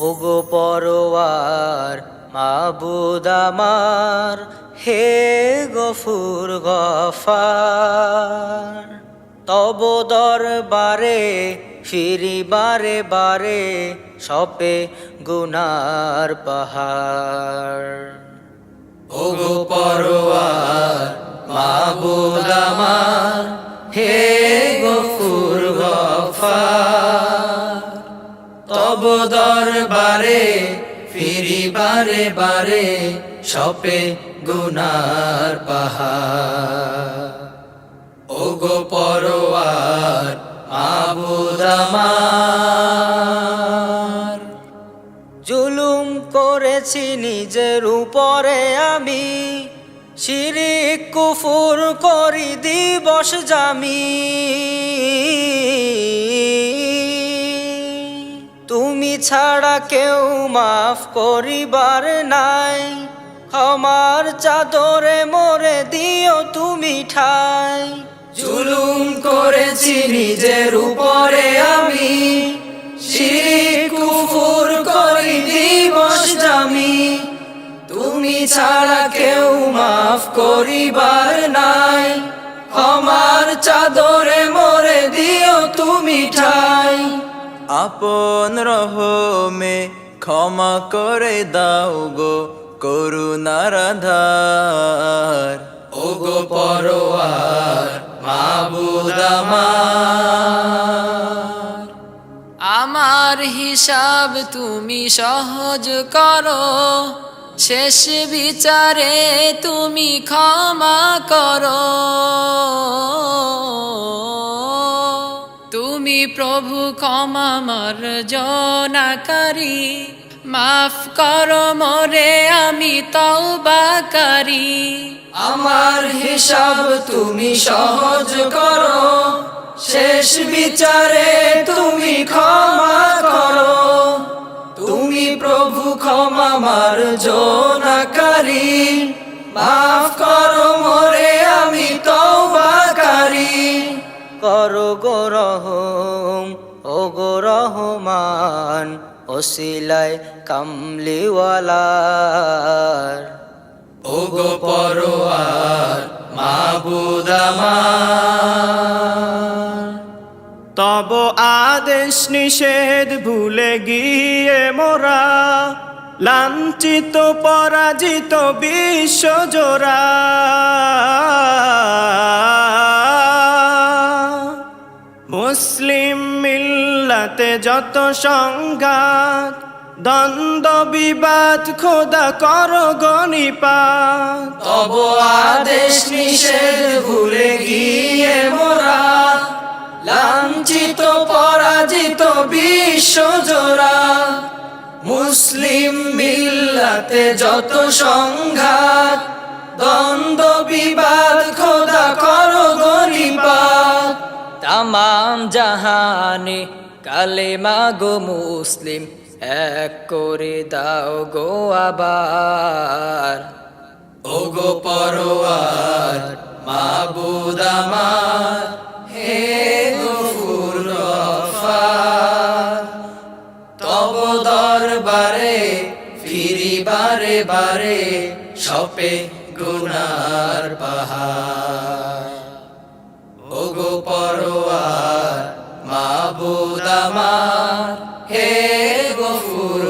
ওগো পরোয়ার মাবুদ আমার, হে গফুর গফার। তব দরবারে ফিরি বারে বারে সপে গুনার পাহাড়। পরোয়ার মাবুদ আমার, হে দরবারে ফিরি বারে বারে, সপে গুনার পাহাড়। ওগো পরোয়ার মাবুদ আমার। জুলুম করেছি নিজের উপরে আমি, শিরিক কুফুর করি দিবস জামি। তুমি ছাড়া কেউ মাফ করিবার নাই। ক্ষমার চাদরে মোরে দিও তুমি ঠাই। জুলুম করেছি নিজের উপরে আমি। কুফুর করি দিবস জামি। তুমি ছাড়া কেউ মাফ করিবার নাই। ক্ষমার চাদরে মোরে দিও তুমি ঠাই। আপন রহমে ক্ষমা করে দাও গো করুণার আধার। ওগো পরোয়ার মাবুদ আমার। আমার হিসাব তুমি সহজ করো শেষ বিচারে তুমি ক্ষমা করো। প্রভু, ক্ষমা মার্জনাকারী মাফ কর মোরে আমি তওবাকারী। আমার হিসাব তুমি সহজ করো, শেষ বিচারে তুমি ক্ষমা করো। তুমি প্রভু, ক্ষমা মার জোনাকারী। মাফ করো করো গো রহম ও গো রহমান ওসিলায় কামলিওয়ালার। ওগো পরোয়ার মাবুদ তব আদেশ নিষেধ ভুলে গিয়ে মোরা লাঞ্ছিত পরাজিত বিশ্ব মিল্লাতে যত সংঘাত দ্বন্দ্ব বিবাদ খোদা কর গণিপাত। তব আদেশ নিষেধ ভুলে গিয়ে মোরা, লাঞ্ছিত, পরাজিত বিশ্ব জোড়া মুসলিম মিল্লাতে যত সংঘাত দ্বন্দ্ব বিবাদ খোদা কর গরিবাদ তামাম জাহানে কালেমা গো মুসলিম, এক করে দাও গো আবার। ওগো পরোয়ার, মাবুদ আমার, হে গফুর তব দরবারে ফিরি বারে বারে, সপে গুনার পাহাড়। আমার, হে গফুর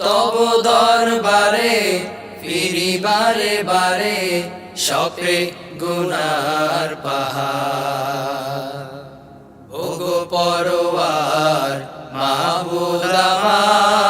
তব দরবারে, ফিরি বারে বারে সপে গুনার পাহাড়। ওগো পরোয়ার মাবুদ আমার